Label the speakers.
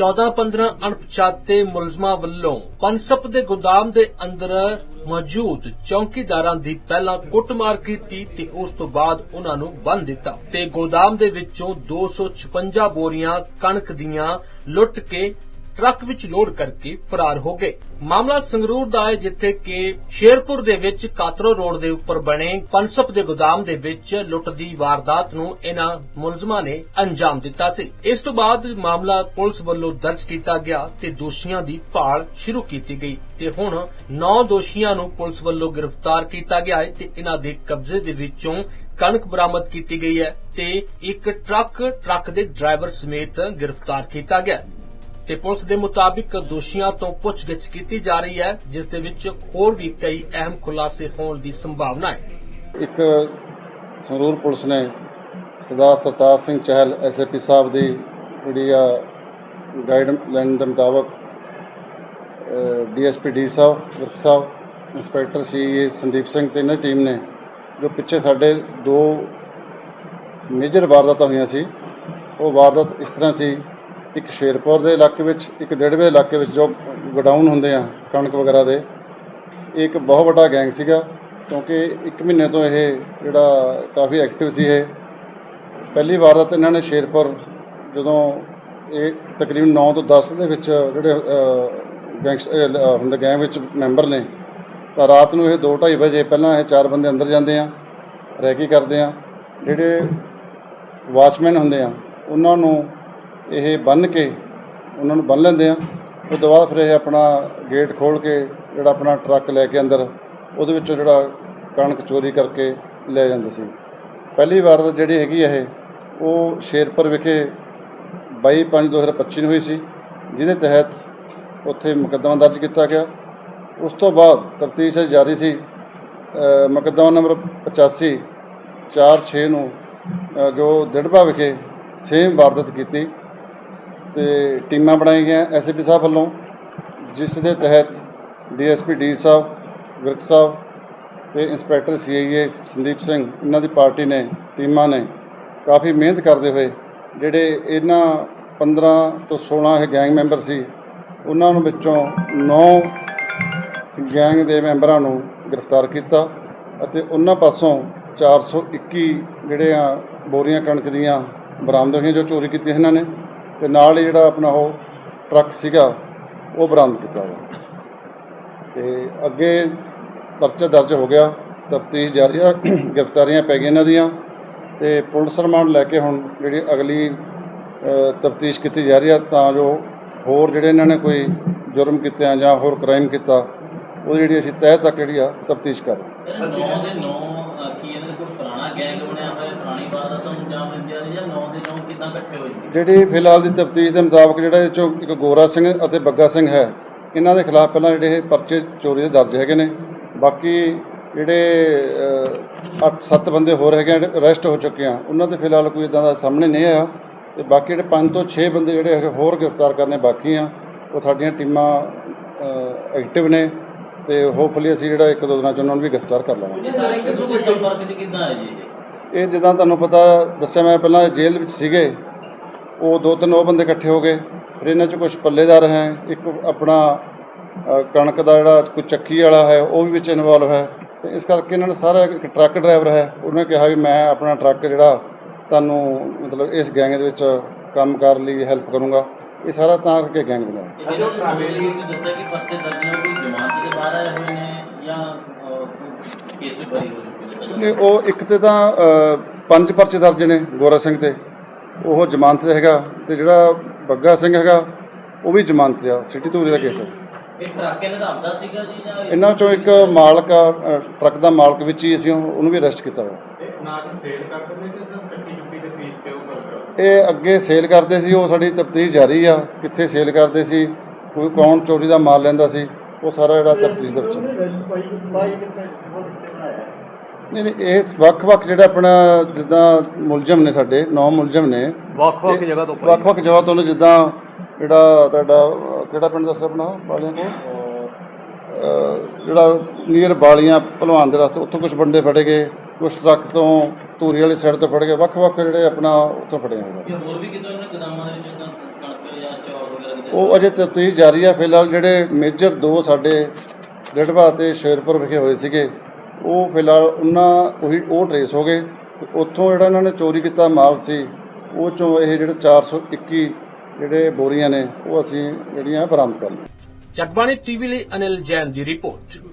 Speaker 1: 14-15 ਅਣਪਛਾਤੇ ਮੁਲਜ਼ਮਾਂ ਵੱਲੋਂ ਪੰਸਪ ਦੇ ਗੋਦਾਮ ਦੇ ਅੰਦਰ ਮੌਜੂਦ ਚੌਕੀਦਾਰਾਂ ਦੀ ਪਹਿਲਾਂ ਕੁੱਟਮਾਰ ਕੀਤੀ ਤੇ ਉਸ ਤੋਂ ਬਾਅਦ ਉਹਨਾਂ ਨੂੰ ਬੰਨ ਦਿੱਤਾ ਤੇ ਗੋਦਾਮ ਦੇ ਵਿੱਚੋਂ 256 ਬੋਰੀਆਂ ਕਣਕ ਦੀਆਂ ਲੁੱਟ ਕੇ ਟਰੱਕ ਵਿੱਚ ਲੋਡ ਕਰਕੇ ਫਰਾਰ ਹੋ ਗਏ। ਮਾਮਲਾ ਸੰਗਰੂਰ ਦਾ ਹੈ, ਜਿੱਥੇ ਕਿ ਸ਼ੇਰਪੁਰ ਦੇ ਵਿੱਚ ਕਾਤਰੋ ਰੋਡ ਦੇ ਉੱਪਰ ਬਣੇ ਪਨਸਪ ਦੇ ਗੋਦਾਮ ਦੇ ਵਿੱਚ ਲੁੱਟ ਦੀ ਵਾਰਦਾਤ ਨੂੰ ਇਹਨਾਂ ਮੁਲਜ਼ਮਾਂ ਨੇ ਅੰਜਾਮ ਦਿੱਤਾ ਸੀ। ਇਸ ਤੋਂ ਬਾਅਦ ਮਾਮਲਾ ਪੁਲਿਸ ਵੱਲੋਂ ਦਰਜ ਕੀਤਾ ਗਿਆ ਤੇ ਦੋਸ਼ੀਆਂ ਦੀ ਭਾਲ ਸ਼ੁਰੂ ਕੀਤੀ ਗਈ ਤੇ ਹੁਣ 9 ਦੋਸ਼ੀਆਂ ਨੂੰ ਪੁਲਿਸ ਵੱਲੋਂ ਗ੍ਰਿਫਤਾਰ ਕੀਤਾ ਗਿਆ ਹੈ ਤੇ ਇਹਨਾਂ ਦੇ ਕਬਜ਼ੇ ਦੇ ਵਿੱਚੋਂ ਕਣਕ ਬਰਾਮਦ ਕੀਤੀ ਗਈ ਹੈ ਤੇ ਇੱਕ ਟਰੱਕ ਟਰੱਕ ਦੇ ਡਰਾਈਵਰ ਸਮੇਤ ਗ੍ਰਿਫਤਾਰ ਕੀਤਾ ਗਿਆ ਤੇ ਪੁਲਿਸ ਦੇ ਮੁਤਾਬਿਕ ਦੋਸ਼ੀਆਂ ਤੋਂ ਪੁੱਛਗਿੱਛ ਕੀਤੀ ਜਾ ਰਹੀ ਹੈ, ਜਿਸ ਦੇ ਵਿੱਚ ਹੋਰ ਵੀ ਕਈ ਅਹਿਮ ਖੁਲਾਸੇ ਹੋਣ ਦੀ ਸੰਭਾਵਨਾ ਹੈ।
Speaker 2: ਇੱਕ ਸੰਗਰੂਰ ਪੁਲਿਸ ਨੇ ਸਰਦਾਰ ਸਰਤਾਜ ਸਿੰਘ ਚਹਿਲ ਐਸਐਪੀ ਸਾਹਿਬ ਦੀ ਜਿਹੜੀ ਆ ਗਾਈਡਲਾਈਨ ਦੇ ਮੁਤਾਬਕ DSP D sahib Virk sahib, inspector ਸੀ ਸੰਦੀਪ ਸਿੰਘ ਤੇ ਇਹਨਾਂ ਦੀ ਟੀਮ ਨੇ, ਜੋ ਪਿੱਛੇ ਸਾਡੇ ਦੋ ਮੇਜਰ ਵਾਰਦਾਤਾਂ ਹੋਈਆਂ ਸੀ, ਉਹ ਵਾਰਦਾਤ ਇਸ ਤਰ੍ਹਾਂ ਸੀ ਇੱਕ ਸ਼ੇਰਪੁਰ ਦੇ ਇਲਾਕੇ ਵਿੱਚ, ਇੱਕ ਡੇਢਵੇ ਇਲਾਕੇ ਵਿੱਚ ਜੋ ਗੋਡਾਊਨ ਹੁੰਦੇ ਆ, ਕਣਕ ਵਗੈਰਾ ਦੇ, ਇਹ ਇੱਕ ਬਹੁਤ ਵੱਡਾ ਗੈਂਗ ਸੀਗਾ ਕਿਉਂਕਿ ਇੱਕ ਮਹੀਨੇ ਤੋਂ ਇਹ ਜਿਹੜਾ ਕਾਫੀ ਐਕਟਿਵ ਸੀ ਇਹ। ਪਹਿਲੀ ਵਾਰ ਤਾਂ ਇਹਨਾਂ ਨੇ ਸ਼ੇਰਪੁਰ ਜਦੋਂ ਇਹ ਤਕਰੀਬਨ 9 ਤੋਂ 10 ਦੇ ਵਿੱਚ ਜਿਹੜੇ ਗੈਂਗਸ ਹੁੰਦੇ ਗੈਂਗ ਵਿੱਚ ਮੈਂਬਰ ਨੇ, ਤਾਂ ਰਾਤ ਨੂੰ ਇਹ 2:30 ਵਜੇ ਪਹਿਲਾਂ ਇਹ ਚਾਰ ਬੰਦੇ ਅੰਦਰ ਜਾਂਦੇ ਆ, ਰੈਕੀ ਕਰਦੇ ਆ। ਜਿਹੜੇ ਵਾਚਮੈਨ ਹੁੰਦੇ ਆ, ਉਹਨਾਂ ਨੂੰ ਇਹ ਬੰਨ ਕੇ ਉਹਨਾਂ ਨੂੰ ਬੰਨ ਲੈਂਦੇ ਆ। ਉਸ ਤੋਂ ਬਾਅਦ ਫਿਰ ਇਹ ਆਪਣਾ ਗੇਟ ਖੋਲ ਕੇ ਜਿਹੜਾ ਆਪਣਾ ਟਰੱਕ ਲੈ ਕੇ ਅੰਦਰ ਉਹਦੇ ਵਿੱਚੋਂ ਜਿਹੜਾ ਕਣਕ ਚੋਰੀ ਕਰਕੇ ਲੈ ਜਾਂਦੇ ਸੀ। ਪਹਿਲੀ ਵਾਰ ਤਾਂ ਜਿਹੜੀ ਹੈਗੀ ਇਹ, ਉਹ ਸ਼ੇਰਪੁਰ ਵਿਖੇ 22/5/2025 ਨੂੰ ਹੋਈ ਸੀ, ਜਿਹਦੇ ਤਹਿਤ ਉੱਥੇ ਮੁਕੱਦਮਾ ਦਰਜ ਕੀਤਾ ਗਿਆ। ਉਸ ਤੋਂ ਬਾਅਦ ਤਫਤੀਸ਼ ਜਾਰੀ ਸੀ ਮੁਕੱਦਮਾ ਨੰਬਰ 85 4/6 ਨੂੰ ਜੋ ਦਿੜਬਾ ਵਿਖੇ ਸੇਮ ਵਾਰਦਾਤ ਕੀਤੀ। ਤੇ ਟੀਮਾਂ ਬਣਾਈਆਂ ਗਈਆਂ ਐਸਪੀ ਸਾਹਿਬ ਵੱਲੋਂ, ਜਿਸ ਦੇ ਤਹਿਤ ਡੀਐਸਪੀ ਡੀ ਸਾਹਿਬ, ਵਿਰਕ ਸਾਹਿਬ ਤੇ ਇੰਸਪੈਕਟਰ ਸੀਆਈਏ ਸੰਦੀਪ ਸਿੰਘ, ਇਹਨਾਂ ਦੀ ਪਾਰਟੀ ਨੇ, ਟੀਮਾਂ ਨੇ ਕਾਫੀ ਮਿਹਨਤ ਕਰਦੇ ਹੋਏ, ਜਿਹੜੇ ਇਹਨਾਂ 15 ਤੋਂ 16 ਇਹ ਗੈਂਗ ਮੈਂਬਰ ਸੀ, ਉਹਨਾਂ ਨੂੰ ਵਿੱਚੋਂ 9 ਗੈਂਗ ਦੇ ਮੈਂਬਰਾਂ ਨੂੰ ਗ੍ਰਿਫਤਾਰ ਕੀਤਾ ਅਤੇ ਉਹਨਾਂ ਪਾਸੋਂ 421 ਜਿਹੜੇ ਆ ਬੋਰੀਆਂ ਕਣਕ ਦੀਆਂ ਬਰਾਮਦ ਹੋਈਆਂ ਜੋ ਚੋਰੀ ਕੀਤੀਆਂ ਇਹਨਾਂ ਨੇ। ਤੇ ਨਾਲ ਹੀ ਜਿਹੜਾ ਆਪਣਾ ਉਹ ਟਰੱਕ ਸੀਗਾ, ਉਹ ਬਰਾਮਦ ਕੀਤਾ ਗਿਆ ਤੇ ਅੱਗੇ ਪਰਚਾ ਦਰਜ ਹੋ ਗਿਆ, ਤਫਤੀਸ਼ ਜਾਰੀ ਆ, ਗ੍ਰਿਫਤਾਰੀਆਂ ਪੈ ਗਈਆਂ ਇਹਨਾਂ ਦੀਆਂ, ਤੇ ਪੁਲਿਸ ਰਿਮਾਂਡ ਲੈ ਕੇ ਹੁਣ ਜਿਹੜੀ ਅਗਲੀ ਤਫਤੀਸ਼ ਕੀਤੀ ਜਾ ਰਹੀ ਆ, ਤਾਂ ਜੋ ਹੋਰ ਜਿਹੜੇ ਇਹਨਾਂ ਨੇ ਕੋਈ ਜੁਰਮ ਕੀਤੇ ਆ ਜਾਂ ਹੋਰ ਕ੍ਰਾਈਮ ਕੀਤਾ, ਉਹ ਜਿਹੜੀ ਅਸੀਂ ਤਹਿ ਤੱਕ ਜਿਹੜੀ ਆ ਤਫਤੀਸ਼ ਕਰ ਰਹੇ ਹਾਂ।
Speaker 3: ਨੌ ਦੇ ਨੌ ਕੀ ਇਹਨਾਂ ਦਾ ਕੋਈ ਪੁਰਾਣਾ ਗੈਂਗ ਬਣਿਆ ਹੋਇਆ ਪੁਰਾਣੀ ਵਾਰਦਾਤਾਂ ਨੂੰ ਅੰਜਾਮ ਦਿੰਦੇ ਆ ਜਾਂ ਨੌ ਦੇ ਨੌ ਕਿੱਦਾਂ ਇਕੱਠੇ ਹੋਏ ਜੀ
Speaker 2: ਜਿਹੜੀ ਫਿਲਹਾਲ ਦੀ ਤਫਤੀਸ਼ ਦੇ ਮੁਤਾਬਕ ਜਿਹੜਾ ਇਹ ਚੋਂ ਇੱਕ ਗੋਰਾ ਸਿੰਘ ਅਤੇ ਬੱਗਾ ਸਿੰਘ ਹੈ ਇਹਨਾਂ ਦੇ ਖਿਲਾਫ ਪਹਿਲਾਂ ਜਿਹੜੇ ਇਹ ਪਰਚੇ ਚੋਰੀ ਦੇ ਦਰਜ ਹੈਗੇ ਨੇ ਬਾਕੀ ਜਿਹੜੇ 8-7 ਬੰਦੇ ਹੋਰ ਹੈਗੇ ਅਰੈਸਟ ਹੋ ਚੁੱਕੇ ਆ ਉਹਨਾਂ ਦੇ ਫਿਲਹਾਲ ਕੋਈ ਇਦਾਂ ਦਾ ਸਾਹਮਣੇ ਨਹੀਂ ਆਇਆ ਤੇ ਬਾਕੀ ਜਿਹੜੇ 5 ਤੋਂ 6 ਬੰਦੇ ਜਿਹੜੇ ਹੈਗੇ ਹੋਰ ਗ੍ਰਿਫਤਾਰ ਕਰਨੇ ਬਾਕੀ ਆ ਉਹ ਸਾਡੀਆਂ ਟੀਮਾਂ ਐਕਟਿਵ ਨੇ ਤੇ ਹੋਪਫੁਲੀ ਅਸੀਂ ਜਿਹੜਾ ਇੱਕ ਦੋ ਦਿਨਾਂ ਚ ਉਹਨਾਂ ਨੂੰ ਵੀ ਗ੍ਰਿਫਤਾਰ ਕਰ ਲਵਾਂਗੇ।
Speaker 3: ਇਹ ਸਾਰੇ ਇੱਕ ਦੂਜੇ ਸੰਪਰਕ 'ਚ ਕਿੱਦਾਂ ਹੈ ਜੀ ਇਹ?
Speaker 2: ਇਹ ਜਿੱਦਾਂ ਤੁਹਾਨੂੰ ਪਤਾ ਦੱਸਿਆ ਮੈਂ ਪਹਿਲਾਂ ਜੇਲ੍ਹ ਵਿੱਚ ਸੀਗੇ, ਉਹ ਦੋ ਤਿੰਨ ਉਹ ਬੰਦੇ ਇਕੱਠੇ ਹੋ ਗਏ, ਫਿਰ ਇਹਨਾਂ 'ਚ ਕੁਝ ਪੱਲੇਦਾਰ ਹੈ, ਇੱਕ ਆਪਣਾ ਕਣਕ ਦਾ ਜਿਹੜਾ ਕੋਈ ਚੱਕੀ ਵਾਲਾ ਹੈ, ਉਹ ਵੀ ਵਿੱਚ ਇਨਵੋਲਵ ਹੈ, ਤੇ ਇਸ ਕਰਕੇ ਇਹਨਾਂ ਨੇ ਸਾਰਾ ਇੱਕ ਟਰੱਕ ਡਰਾਈਵਰ ਹੈ, ਉਹਨੇ ਕਿਹਾ ਵੀ ਮੈਂ ਆਪਣਾ ਟਰੱਕ ਜਿਹੜਾ ਤੁਹਾਨੂੰ ਮਤਲਬ ਇਸ ਗੈਂਗ ਦੇ ਵਿੱਚ ਕੰਮ ਕਰਨ ਲਈ ਹੈਲਪ ਕਰੂੰਗਾ, ਇਹ ਸਾਰਾ ਤਾਂ ਕਰਕੇ ਗੈਂਗ ਬਣਾਇਆ
Speaker 3: ਇਹ ਜਿਹੜੇ ਤੁਸੀਂ ਦੱਸਿਆ ਕਿ ਪਰਚੇ ਦਰਜ ਨੇ ਕੋਈ ਜ਼ਮਾਨਤ ਦੇ ਬਾਹਰ ਆਏ ਹੋਏ ਨੇ ਜਾਂ ਕੇਸ 'ਚ ਬਰੀ ਨੇ
Speaker 2: ਉਹ ਇੱਕ ਤੇ ਤਾਂ ਪੰਜ ਪਰਚੇ ਦਰਜ ਨੇ ਗੋਰਾ ਸਿੰਘ ਤੇ। ਉਹ ਜ਼ਮਾਨਤ ਤੇ ਹੈਗਾ ਤੇ ਜਿਹੜਾ ਬੱਗਾ ਸਿੰਘ ਹੈਗਾ ਉਹ ਵੀ ਜ਼ਮਾਨਤ ਤੇ ਆ ਸਿਟੀ ਧੂਰੀ ਦਾ ਕੇਸ ਹੈ
Speaker 3: ਇਹ ਟਰੱਕ ਇਹਨਾਂ ਦਾ ਆਪਦਾ ਸੀਗਾ ਜੀ ਜਾਂ ਇਹ-
Speaker 2: ਇਹਨਾਂ ਚੋਂ ਇੱਕ ਮਾਲਕ ਆ ਅ, ਟਰੱਕ ਦਾ ਮਾਲਕ ਵਿੱਚ ਹੀ ਅਸੀਂ ਉਹਨੂੰ ਵੀ ਅਰੈਸਟ ਕੀਤਾ ਹੋਇਆ। ਇਹ ਅੱਗੇ ਸੇਲ ਕਰਦੇ ਸੀ ਉਹ ਸਾਡੀ ਤਫਤੀਸ਼ ਜਾਰੀ ਆ ਕਿੱਥੇ ਸੇਲ ਕਰਦੇ ਸੀ ਕੋਈ ਕੌਣ ਚੋਰੀ ਦਾ ਮਾਲ ਲੈਂਦਾ ਸੀ ਉਹ ਸਾਰਾ ਜਿਹੜਾ ਤਫਤੀਸ਼ ਦੇ ਵਿੱਚ। ਨਹੀਂ ਨਹੀਂ ਇਹ ਵੱਖ-ਵੱਖ ਜਿਹੜਾ ਆਪਣਾ ਜਿੱਦਾਂ ਮੁਲਜ਼ਮ ਨੇ ਸਾਡੇ ਨੌ ਮੁਲਜ਼ਮ ਨੇ।
Speaker 4: ਵੱਖ-ਵੱਖ ਜਗ੍ਹਾ ਤੋਂ
Speaker 2: ਵੱਖ-ਵੱਖ ਜਗ੍ਹਾ ਤੋਂ ਨੇ ਜਿੱਦਾਂ ਜਿਹੜਾ ਤੁਹਾਡਾ ਕਿਹੜਾ ਪਿੰਡ ਦੱਸਿਆ ਆਪਣਾ ਬਾਲੀਆਂ ਕੋਲ ਜਿਹੜਾ ਨੀਅਰ ਬਾਲੀਆਂ ਭਲਵਾਨ ਦੇ ਰਸਤੇ ਉੱਥੋਂ ਕੁਝ ਬੰਦੇ ਫੜੇ ਗਏ ਕੁਝ ਟਰੱਕ ਤੋਂ ਧੂਰੀ ਵਾਲੀ ਸਾਈਡ ਤੋਂ ਫੜ ਗਏ ਵੱਖ-ਵੱਖ ਜਿਹੜੇ ਆਪਣਾ ਉੱਥੋਂ ਫੜੇ ਹੋਏ ਨੇ
Speaker 3: ਇਹ ਹੋਰ ਵੀ ਕਿਤੋਂ ਇਹਨਾਂ ਗੋਦਾਮਾਂ ਦੇ ਵਿੱਚ ਏਦਾਂ ਕਣਕ ਜਾਂ ਚੌਲ ਵਗੈਰਾ ਕਿਤੇ?
Speaker 2: ਉਹ ਅਜੇ ਤਫਤੀਸ਼ ਜਾਰੀ ਆ ਫਿਲਹਾਲ ਜਿਹੜੇ ਮੇਜਰ ਦੋ ਸਾਡੇ ਡਿਡਵਾ ਤੇ ਸ਼ੇਰਪੁਰ ਵਿਖੇ ਹੋਏ ਸੀਗੇ। ਉਹ ਫਿਲਹਾਲ ਉਹਨਾਂ ਉਹੀ ਉਹ ਟਰੇਸ ਹੋ ਗਏ। ਤੇ ਉੱਥੋਂ ਜਿਹੜਾ ਇਹਨਾਂ ਨੇ ਚੋਰੀ ਕੀਤਾ ਮਾਲ ਸੀ, ਉਹ ਚੋਂ ਇਹ ਜਿਹੜੇ 421 ਜਿਹੜੇ ਬੋਰੀਆਂ ਨੇ, ਉਹ ਅਸੀਂ ਜਿਹੜੀਆਂ ਬਰਾਮਦ ਕਰ ਲਈਆਂ।
Speaker 1: ਜਗਬਾਣੀ ਟੀਵੀ ਲਈ ਅਨਿਲ ਜੈਨ ਦੀ ਰਿਪੋਰਟ।